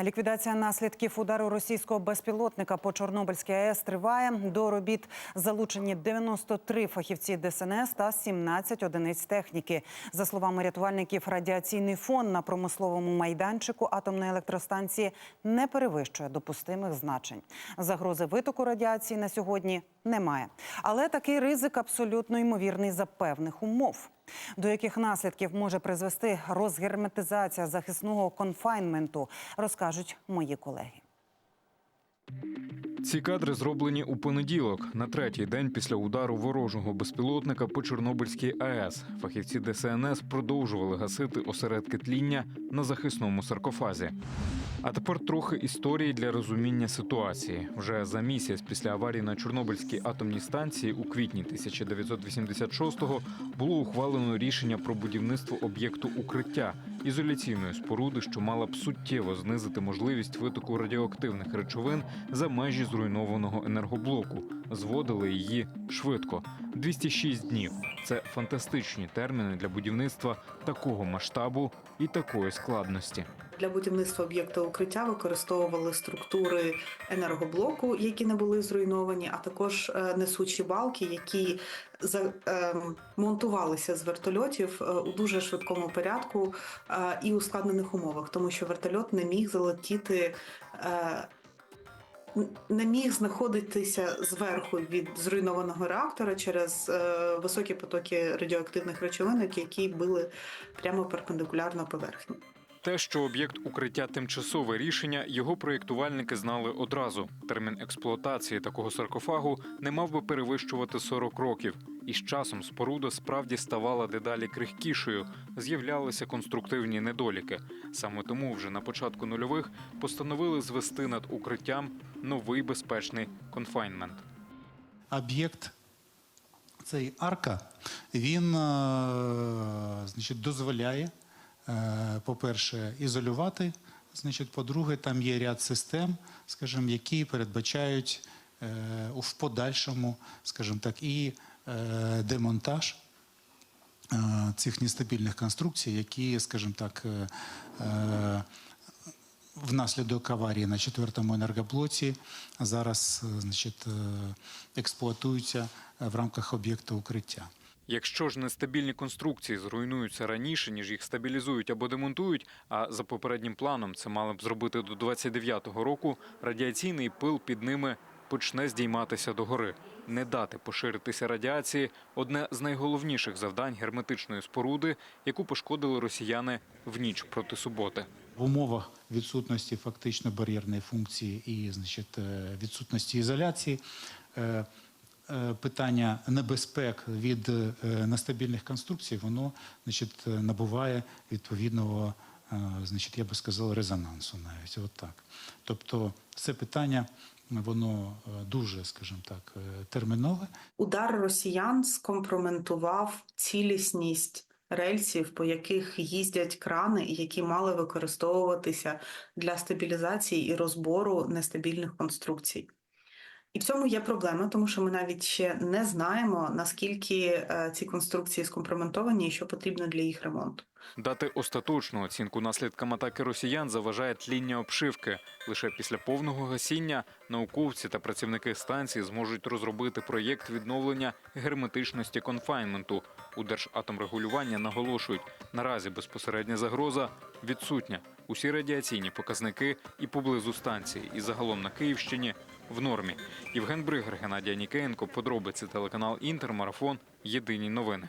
Ліквідація наслідків удару російського безпілотника по Чорнобильській АЕС триває. До робіт залучені 93 фахівці ДСНС та 17 одиниць техніки. За словами рятувальників, радіаційний фон на промисловому майданчику атомної електростанції не перевищує допустимих значень. Загрози витоку радіації на сьогодні немає. Але такий ризик абсолютно ймовірний за певних умов. До яких наслідків може призвести розгерметизація захисного конфайнменту, розкажуть мої колеги. Ці кадри зроблені у понеділок, на третій день після удару ворожого безпілотника по Чорнобильській АЕС. Фахівці ДСНС продовжували гасити осередки тління на захисному саркофазі. А тепер трохи історії для розуміння ситуації. Вже за місяць після аварії на Чорнобильській атомній станції у квітні 1986-го було ухвалено рішення про будівництво об'єкту укриття ізоляційної споруди, що мала б суттєво знизити можливість витоку радіоактивних речовин за межі зруйнованого енергоблоку. Зводили її швидко 206 днів. Це фантастичні терміни для будівництва такого масштабу і такої складності. Для будівництва об'єкта укриття використовували структури енергоблоку, які не були зруйновані, а також е, несучі балки, які монтувалися з вертольотів е, у дуже швидкому порядку е, і ускладнених умовах, тому що вертольот не міг залетіти. Е, не міг знаходитися зверху від зруйнованого реактора через е, високі потоки радіоактивних речовин, які били прямо перпендикулярно поверхні. Те, що об'єкт укриття тимчасове рішення, його проєктувальники знали одразу. Термін експлуатації такого саркофагу не мав би перевищувати 40 років. І з часом споруда справді ставала дедалі крихкішою, з'являлися конструктивні недоліки. Саме тому вже на початку нульових постановили звести над укриттям новий безпечний конфайнмент. об'єкт цей арка, він е, значить, дозволяє, е, по-перше, ізолювати. Значить, по-друге, там є ряд систем, скажімо, які передбачають е, в подальшому, скажімо так, і е, демонтаж е, цих нестабільних конструкцій, які, скажімо так, е, е, внаслідок аварії на четвертому енергоблоці зараз е, значить, е, експлуатуються е, в рамках об'єкту укриття. Якщо ж нестабільні конструкції зруйнуються раніше, ніж їх стабілізують або демонтують, а за попереднім планом це мали б зробити до 29-го року, радіаційний пил під ними почне здійматися догори. Не дати поширитися радіації одне з найголовніших завдань герметичної споруди, яку пошкодили росіяни в ніч проти суботи. В умовах відсутності фактично бар'єрної функції і значить, е, відсутності ізоляції е, е, питання небезпек від нестабільних конструкцій, воно значить, набуває відповідного, значить, я би сказав, резонансу навіть. От так. Тобто це питання воно е, дуже, скажімо так, е, термінове. Удар росіян скомпроментував цілісність рельсів, по яких їздять крани, які мали використовуватися для стабілізації і розбору нестабільних конструкцій. І в цьому є проблема, тому що ми навіть ще не знаємо, наскільки е, ці конструкції скомпроментовані і що потрібно для їх ремонту. Дати остаточну оцінку наслідкам атаки росіян заважає тління обшивки. Лише після повного гасіння науковці та працівники станції зможуть розробити проєкт відновлення герметичності конфайнменту. У Держатомрегулювання наголошують, наразі безпосередня загроза відсутня. Усі радіаційні показники і поблизу станції, і загалом на Київщині в нормі. Євген Бригер, Геннадій Нікеєнко, подробиці телеканал Інтер, марафон. Єдині новини.